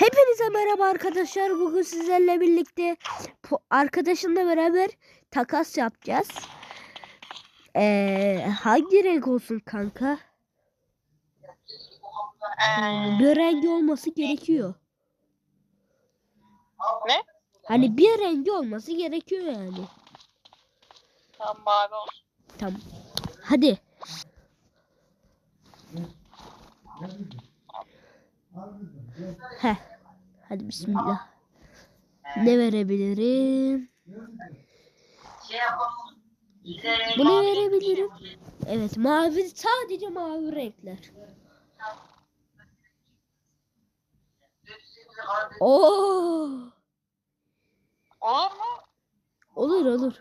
Hepinize merhaba arkadaşlar. Bugün sizlerle birlikte arkadaşımla beraber takas yapacağız. Ee, hangi renk olsun kanka? Ee, Bir rengi olması gerekiyor. ne? Hani bir rengi olması gerekiyor yani. Tamam mavi olsun. Tamam. Hadi. Heh. Hadi bismillah. Ne verebilirim? Bunu verebilirim. Evet mavi sadece mavi renkler. Oo! Olur? Olur.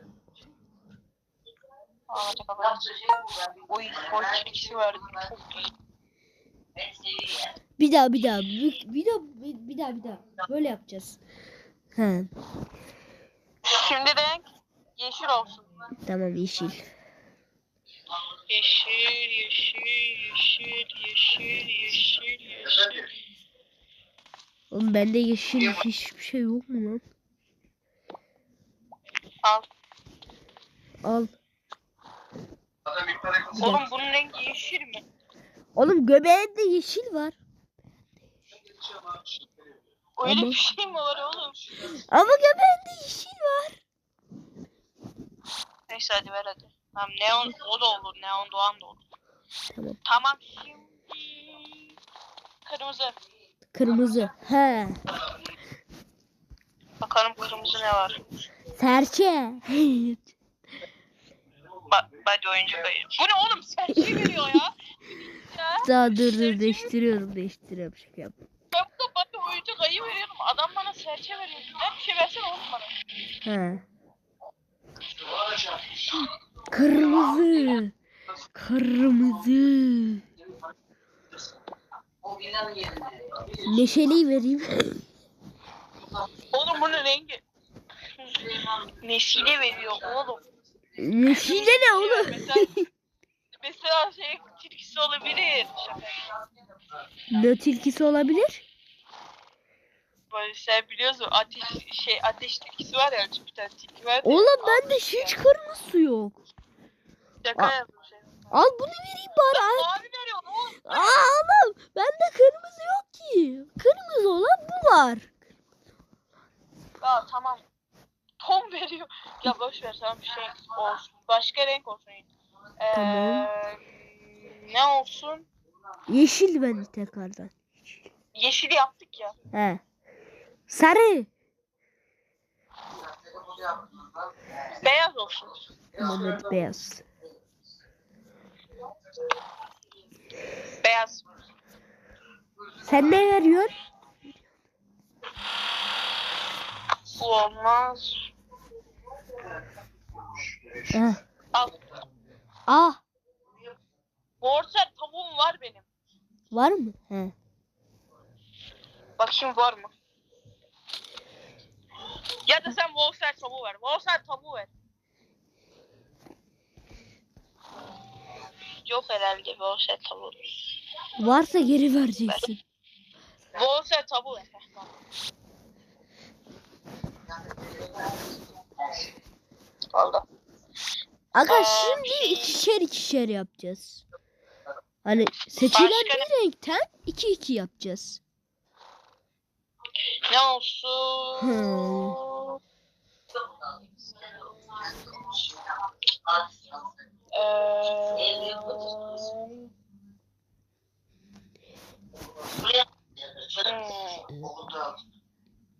Oy, oy ikisi verdim. Çok iyi. Bir daha bir daha bir, bir daha bir, bir daha bir daha böyle yapacağız. He, Şimdi renk yeşil olsun. tamam yeşil. Yeşil, yeşil, yeşil, yeşil, yeşil, yeşil. Oğlum bende yeşil hiçbir şey yok mu lan? Al. Al. Oğlum bunun rengi yeşil mi? Oğlum göbeğinde yeşil var. Öyle Ama- bir şey mi var oğlum? Ama göbeğinde yeşil var. Neyse hadi ver hadi. Tamam neon o da olur. Neon doğan da olur. Tamam. Tamam şimdi. Kırmızı. Kırmızı. He. Bakalım kırmızı ne var? Serçe. Bak hadi oyuncu kayı. Bu ne oğlum? Serçe veriyor ya. ya. Daha dur dur değiştiriyorum değiştiriyorum. Şaka yap. Oyuncu kayı veriyorum. Adam bana serçe veriyor. Ben bir şey versene oğlum bana. He. Kırmızı. Kırmızı. Neşeliyi vereyim. Oğlum bunun rengi. Nesile veriyor oğlum. Neşile ne oğlum? Mesela, mesela şey tilkisi olabilir. Ne tilkisi olabilir? Böyle sen biliyorsun ateş şey ateş tilkisi var ya bir tane tilki var. Oğlum bende hiç kırmızı yok. Şaka Aa. yapmış. şey. Al bunu vereyim bari. al. Mavi veriyor oğlum. Aa oğlum bende kırmızı yok ki. Kırmızı olan bu var. Ya tamam. Tom veriyor. Ya boş ver tamam bir şey olsun. Başka renk olsun. Ee, Tamam. Ne olsun? Yeşil ben tekrardan. Yeşil yaptık ya. He. Sarı. Beyaz olsun. Mehmet beyaz. Beyaz. Sen ne veriyorsun? Bu olmaz. Ha. Al. Ah Borser tavuğum var benim. var mı? He. Bakayım var mı? Ya da sen Wolfser tavuğu ver. Wolfser tavuğu ver. Yok herhalde Wolfser tavuğu. Varsa geri vereceksin. Wolfser tavuğu ver. Oldu. Aga Ee, şimdi şey- ikişer ikişer yapacağız. Hani seçilen Başka bir renkten iki iki yapacağız. Ne olsun? Hmm. Eee, hmm,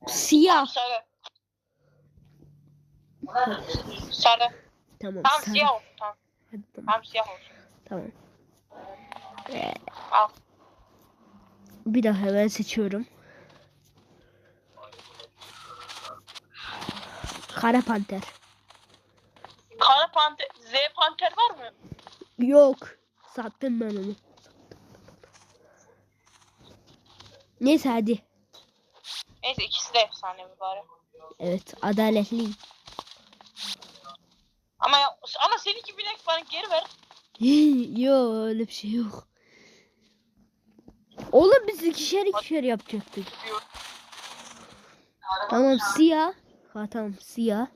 Siyah. Sarı. Sarı. Tamam. Tam sarı. siyah olsun. Tamam. Hadi, tamam. Tam siyah olsun. tamam. Al. Bir daha hemen seçiyorum. Kara panter. Kara panter, panter var mı? Yok. Sattım ben onu. Neyse hadi. Neyse ikisi de efsane bari. Evet adaletli. Ama ya, ama seninki bilek bana geri ver. Yok öyle bir şey yok. Oğlum biz ikişer ikişer yapacaktık. Tamam siyah. Ha tamam siyah.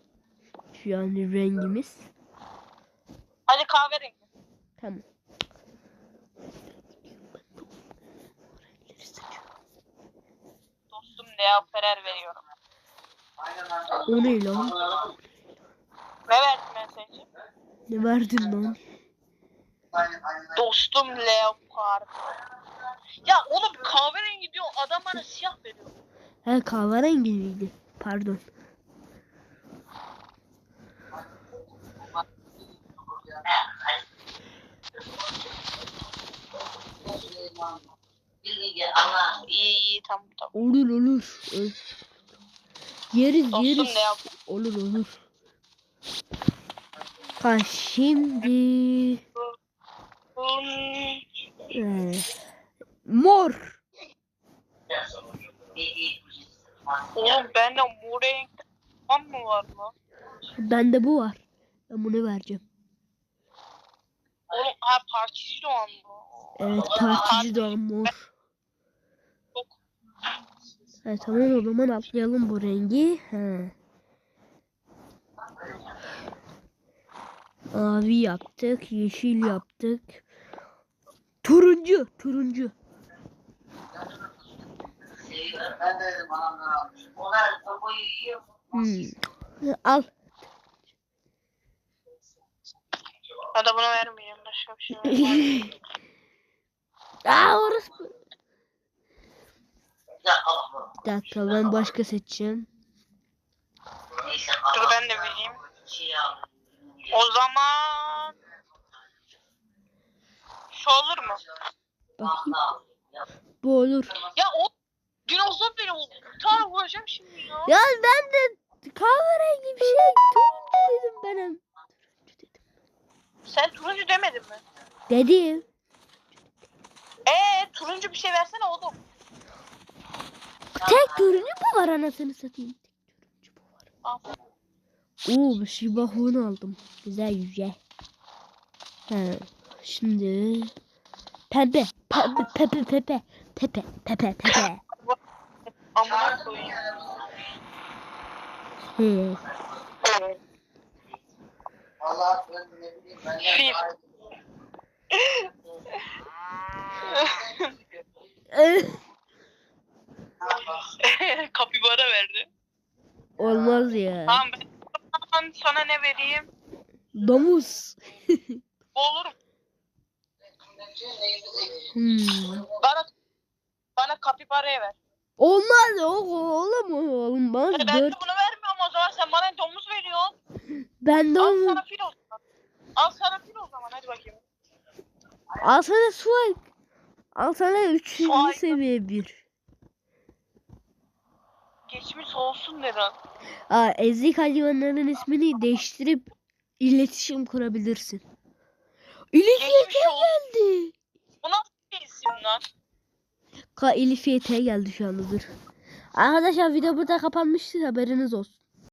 Şu an rengimiz. Hadi kahverengi. Tamam. Dostum Leo Ferrer veriyorum. O ne lan? Ne verdim ben için? Ne verdin lan? Dostum Leopard. Ya oğlum kahverengi diyor adam bana siyah veriyor. He kahverengi miydi? Pardon. İyi iyi tamam tamam. Olur olur. Ö- Yeriz Dostum yeriz. Olur olur. Ha şimdi ee, mor. Oğlum bende mor renkte kan mı var lan? Bende bu var. Ben bunu vereceğim. Ha partici doğan mı? Evet partici doğan mor. Çok Evet tamam o zaman atlayalım bu rengi. He. Mavi yaptık, yeşil yaptık. Turuncu, turuncu. Ben de Hadi bunu vermeyeceğim başka bir şey vermeyeceğim. Aa orası. Ya. Bir dakika ben başka seçeceğim. Dur ben de vereyim. Al. O zaman şu olur mu? Bakayım. Ya, Bu olur. Ya o dinozor beni o tane vuracağım şimdi ya. Ya ben de kahverengi bir şey turuncu dedim ben. Sen turuncu demedin mi? Dedim. Ee turuncu bir şey versene oğlum. Tek turuncu mu var anasını satayım? Tek turuncu bu var. Al. Oo bir şey bahunu aldım. Güzel güzel. He. Şimdi pembe pembe pepe pepe pepe pepe pepe. Amına koyayım. Allah de- Fil. Kapibara verdi. Olmaz ya. Tamam ben sana ne vereyim? Domuz. Olur? Hmm. Bana bana kapibarayı ver. Olmaz o oğlum olmaz. E ben de Dört. bunu vermiyorum o zaman sen bana domuz veriyorsun. Ben domuz. sana fil o zaman. Al sana fil o zaman hadi bakayım. Al sana Swag. Al sana üçüncü Swag. seviye bir. Geçmiş olsun neden? Aa, ezik hayvanların ismini değiştirip iletişim kurabilirsin. İlifiyete Geçmiş olsun. geldi. Bu nasıl bir isim lan? Ka İlifiyete geldi şu anda dur. Arkadaşlar video burada kapanmıştır haberiniz olsun.